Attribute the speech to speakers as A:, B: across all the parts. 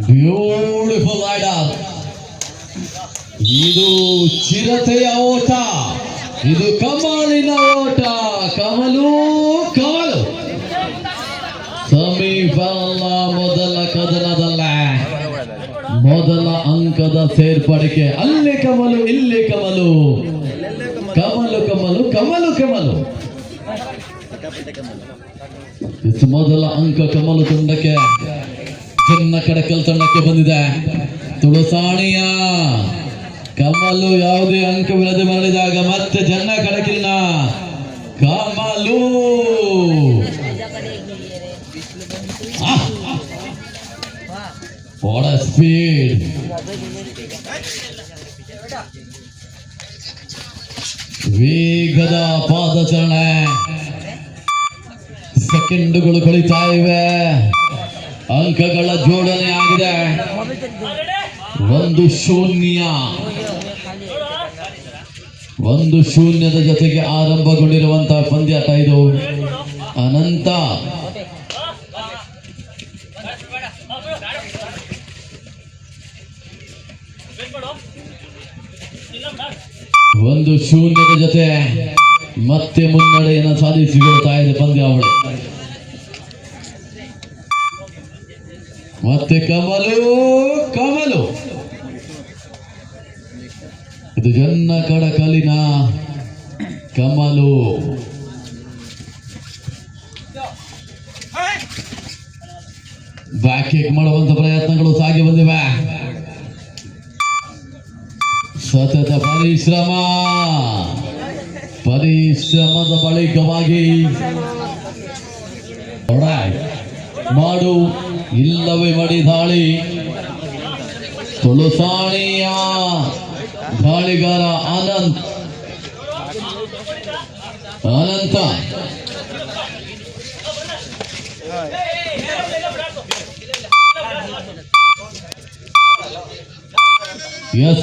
A: Beautiful idle ಇದು ಚಿರತೆಯ ಓಟ. ಇದು ಕಮಲಿನ ಓಟ. ಕಮಲು ಕಮಲು. ಸಮೀಪಲ್ಲ ಮೊದಲ ಕದನದಲ್ಲ. ಮೊದಲ ಅಂಕದ ಸೇರ್ಪಡಿಕೆ ಅಲ್ಲಿ ಕಮಲು, ಇಲ್ಲಿ ಕಮಲು. ಕಮಲು ಕಮಲು ಕಮಲು ಕಮಲು. ಮೊದಲ ಅಂಕ ಕಮಲ ತುಂಡಕ್ಕೆ ಚಿನ್ನ ಕಡಕಲ್ ತಂಡಕ್ಕೆ ಬಂದಿದೆ. ತುಳಸಾಣಿಯ ಕಮಲು ಯಾವುದೇ ಅಂಕವಿಲ್ಲದೆ ಮರಳಿದಾಗ ಮತ್ತೆ ಜನ್ನ ಕಡಕಿನ ಕಮಲು. ಸ್ಪೀಡ್ ವೇಗದ ಪಾದಚರಣೆ ಸೆಕೆಂಡುಗಳು ಕಳೀತಾ ಇವೆ ಅಂಕಗಳ ಜೋಡಣೆ ಆಗಿದೆ. ಒಂದು ಶೂನ್ಯ. ಒಂದು ಶೂನ್ಯದ ಜೊತೆಗೆ ಆರಂಭಗೊಂಡಿರುವಂತಹ ಪಂದ್ಯಾಟ ಇದು. ಅನಂತ. ಒಂದು ಶೂನ್ಯದ ಜೊತೆ ಮತ್ತೆ ಮುನ್ನಡೆಯನ್ನು ಸಾಧಿಸಿಕೊಳ್ತಾ ಇದೆ ಪಂದ್ಯಾವಳಿ. ಮತ್ತೆ ಕಮಲು ಕಮಲು. ಇದು ಜನ್ನ ಕಡಕಲಿನ ಕಮಲು. ಬ್ಯಾಕ್ ಹೇಕ್ ಮಾಡುವಂತ ಪ್ರಯತ್ನಗಳು ಸಾಗಿ ಬಂದಿವೆ. ಸತತ ಪರಿಶ್ರಮ. ಪರಿಶ್ರಮದ ಬಳಿಕವಾಗಿ. ಮಾಡು. ಇಲ್ಲವೇ ಮಡಿ ದಾಳಿ ತುಳುಸಾಣಿಯ ದಾಳಿಗಾರ ಆನಂದ್ ಅನಂತ. ಎಸ್.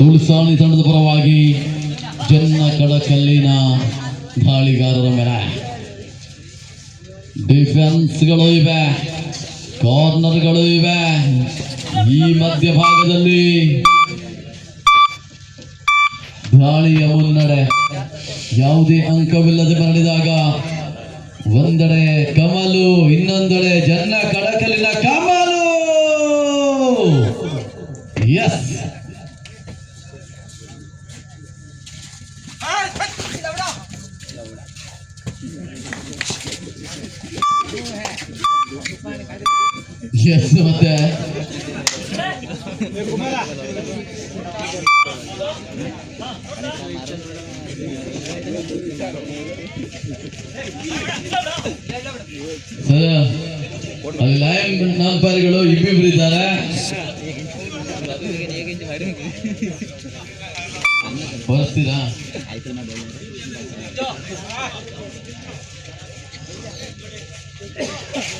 A: ತುಳಸಾಣಿ ತಂಡದ ಪರವಾಗಿ ಜನ್ನ ಕಡಕಲ್ಲಿನ ದಾಳಿಗಾರರ ಮೇಲೆ ಡಿಫೆನ್ಸ್ಗಳು ಇವೆ ಕಾರ್ನರ್ಗಳು ಇವೆ. ಈ ಮಧ್ಯಭಾಗದಲ್ಲಿ ದಾಳಿಯ ಮುನ್ನಡೆ ಯಾವುದೇ ಅಂಕವಿಲ್ಲದೆ ಮರಳಿದಾಗ ಒಂದೆಡೆ ಕಮಲು, ಇನ್ನೊಂದೆಡೆ ಜನ್ನ ಕಡಕಲಿನ ಎಸ್ ಮತ್ತೆ ಸರ್ ಅಲ್ಲಿ ಲಯನ್ ನಾಲ್ಪಾರಿಗಳು ಇಬ್ಬಿಬ್ರು ಇದ್ದಾರೆ ಬರ್ತೀರಾ ಎಸ್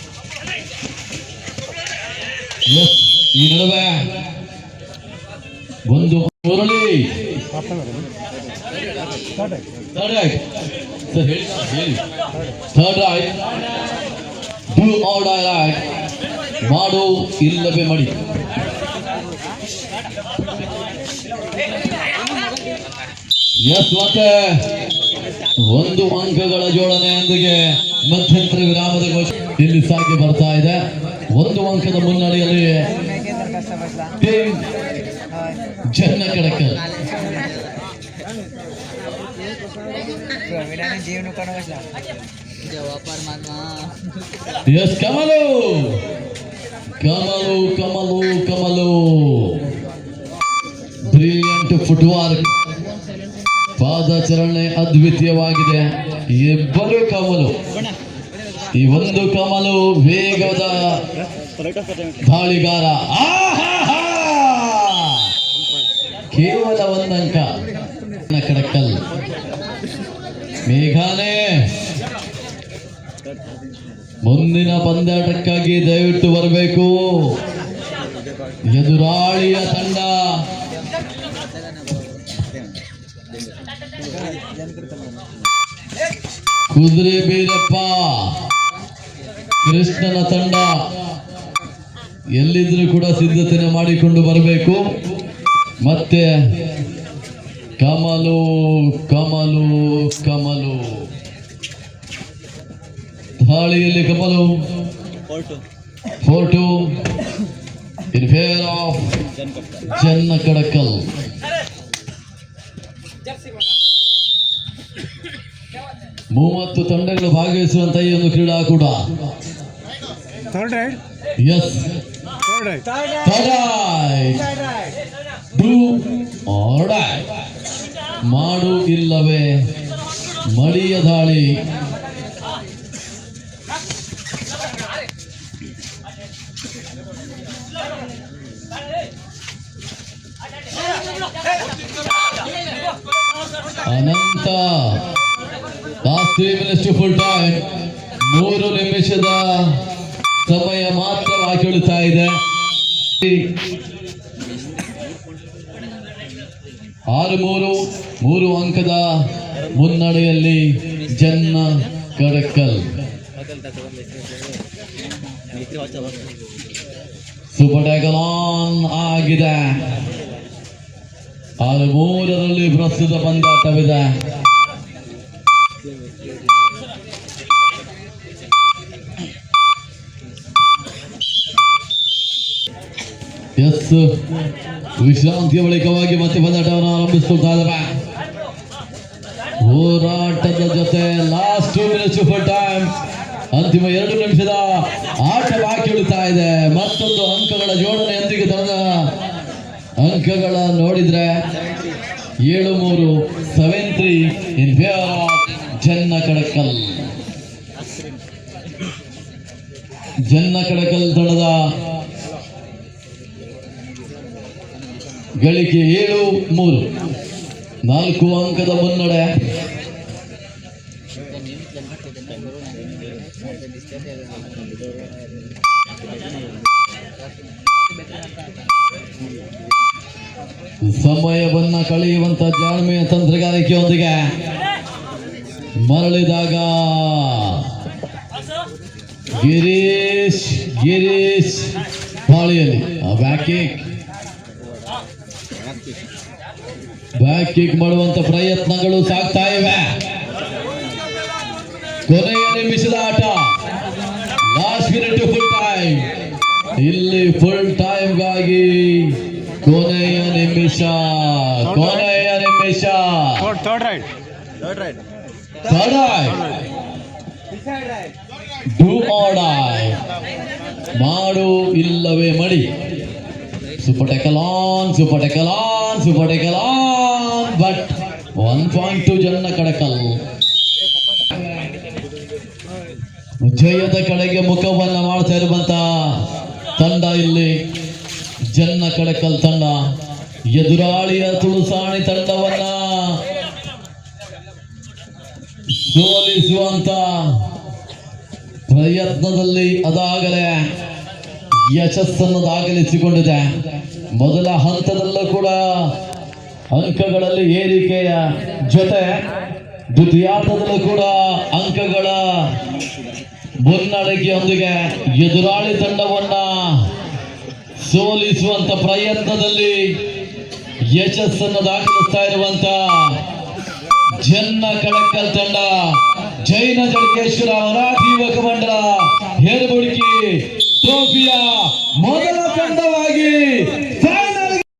A: ಈ ನಡುವೆ ಒಂದು Murali
B: third right
A: third right sir ಹೇಳಿ ಹೇಳಿ third right do or die right ಮಾಡು ಇಲ್ಲವೇ ಮಾಡಿ ಎಸ್ ಮತ್ತೆ ಒಂದು ಅಂಕಗಳ ಜೋಡಣೆಯೊಂದಿಗೆ ಮಧ್ಯಂತರ ವಿರಾಮದ ಘೋಷಣೆ ಇಲ್ಲಿ ಸಾಗಿ ಬರ್ತಾ ಇದೆ. ಒಂದು ಅಂಕದ ಮುನ್ನಡೆಯಲ್ಲಿ ಟೀಮ್
C: ಜನ
A: yes Kamalu! Kamalu Kamalu Kamalu. Brilliant football ಪಾದಚರಣೆ ಅದ್ವಿತೀಯವಾಗಿದೆ. ಇಬ್ಬರು ಕಮಲು. ಈ ಒಂದು ಕಮಲು ವೇಗದ ದಾಳಿಗಾರ! ಕೇವಲ ಒಂದಂಕ. ಕಡಕಲ್. ಮೇಘಾನೆ ಮುಂದಿನ ಪಂದ್ಯಾಟಕ್ಕಾಗಿ ದಯವಿಟ್ಟು ಬರಬೇಕು. ಎದುರಾಳಿಯ ತಂಡ. ಕುದುರೆ ಬೀರಪ್ಪ. ಕೃಷ್ಣನ ತಂಡ ಎಲ್ಲಿದ್ರೂ ಕೂಡ ಸಿದ್ಧತೆ ಮಾಡಿಕೊಂಡು ಬರಬೇಕು. ಮತ್ತೆ ಕಮಲು ಕಮಲು ಕಮಲು. ಹಾಳಿಯಲ್ಲಿ ಕಮಲು. ಫೋರ್ಟು. ಇನ್ ಫೇರ್ ಆಫ್ ಚೆನ್ನ ಕಡಕಲ್ ಮೂವತ್ತು ತಂಡಗಳು ಭಾಗವಹಿಸುವಂತ ಈ ಒಂದು ಕ್ರೀಡಾಕೂಟ
B: third raid
A: S
B: third raid
A: do or ಮಾಡು ಇಲ್ಲವೇ ಮಡಿಯ ದಾಳಿ. ಅನಂತ. Last three minutes full time ಮೂರು ನಿಮಿಷದ ಸಮಯ ಮಾತ್ರ ಬಾಕಿ ಉಳಿತಾ ಇದೆ. ಆರು ಮೂರು ಮೂರು ಅಂಕದ ಮುನ್ನಡೆಯಲ್ಲಿ ಜನ್ನ ಕಡಕಲ್ ಆನ್ ಆಗಿದೆ. ಆರು ಮೂರರಲ್ಲಿ ಪ್ರಸ್ತುತ ಪಂದ್ಯಾಟವಿದೆ ವಿಶ್ರಾಂತಿಯ ಬಳಿಕವಾಗಿ ಮತ್ತೆ ಬಂದಾಟವನ್ನು ಆರಂಭಿಸುತ್ತಾರೆ ಹೋರಾಟದ ಜೊತೆ last two minutes full time ಅಂತಿಮ ಎರಡು ನಿಮಿಷದ ಆಟ ಬಾಕಿ ಇದೆ. ಮತ್ತೊಂದು ಅಂಕಗಳ ಜೋಡಣೆಯೊಂದಿಗೆ ತಂದ ಅಂಕಗಳ ನೋಡಿದ್ರೆ ಏಳು ಮೂರು seven three in favour of Janna Kadakal. Janna Kadakal ತಂಡದ ಗಳಿಕೆ ಏಳು ಮೂರು. ನಾಲ್ಕು ಅಂಕದ ಮುನ್ನಡೆ. ಸಮಯವನ್ನ ಕಳೆಯುವಂತ ಜಾಣ್ಮೆಯ ತಂತ್ರಗಾರಿಕೆಯೊಂದಿಗೆ ಮರಳಿದಾಗ ಗಿರೀಶ್ ಗಿರೀಶ್ ಪಾಳಿಯಲ್ಲಿ. ಆ ಬ್ಯಾಕ್ ಕಿಕ್ ಮಾಡುವಂತ ಪ್ರಯತ್ನಗಳು ಸಾಗ್ತಾ ಇವೆ. ಕೊನೆಯ ನಿಮಿಷದ ಆಟ. ಲಾಸ್ಟ್ ಮಿನಿಟ್ ಫುಲ್ ಟೈಮ್ ಇಲ್ಲಿ ಫುಲ್ ಟೈಮ್ಗಾಗಿ ಕೊನೆಯ ನಿಮಿಷ ಕೊನೆಯ ನಿಮಿಷ. ಮಾಡು ಇಲ್ಲವೇ ಮಡಿ. Super tackle on super tackle on super on but one point to Janna Kadakal ಜಯದ ಕಡೆಗೆ ಮುಖವನ್ನ ಮಾಡ್ತಾ ಇರುವಂತ ತಂಡ ಇಲ್ಲಿ ಜನ್ನ ಕಡಕಲ್ ತಂಡ ಎದುರಾಳಿಯ ತುಳುಸಾಣಿ ತಂಡವನ್ನ ಸೋಲಿಸುವಂತ ಪ್ರಯತ್ನದಲ್ಲಿ ಅದಾಗಲೇ ಯಶಸ್ಸನ್ನು ದಾಖಲಿಸಿಕೊಂಡಿದೆ ಮೊದಲ ಹಂತದಲ್ಲೂ ಕೂಡ ಅಂಕಗಳಲ್ಲಿ ಏರಿಕೆಯ ಜೊತೆ ದ್ವಿತೀಯಾರ್ಧದಲ್ಲೂ ಕೂಡ ಅಂಕಗಳ ಮುನ್ನಡೆಗೆಯೊಂದಿಗೆ ಎದುರಾಳಿ ತಂಡವನ್ನ ಸೋಲಿಸುವಂತ ಪ್ರಯತ್ನದಲ್ಲಿ ಯಶಸ್ಸನ್ನು ದಾಖಲಿಸ್ತಾ ಇರುವಂತ ಜನ್ನ ಕಳಕಲ್ ತಂಡ. ಜೈನ ಜಡಕೇಶ್ವರ ಯುವಕ ಮಂಡಲ ಹೇರಬುಡುಕಿ ಟ್ರೋಫಿಯ ಮೊದಲ ತಂಡವಾಗಿ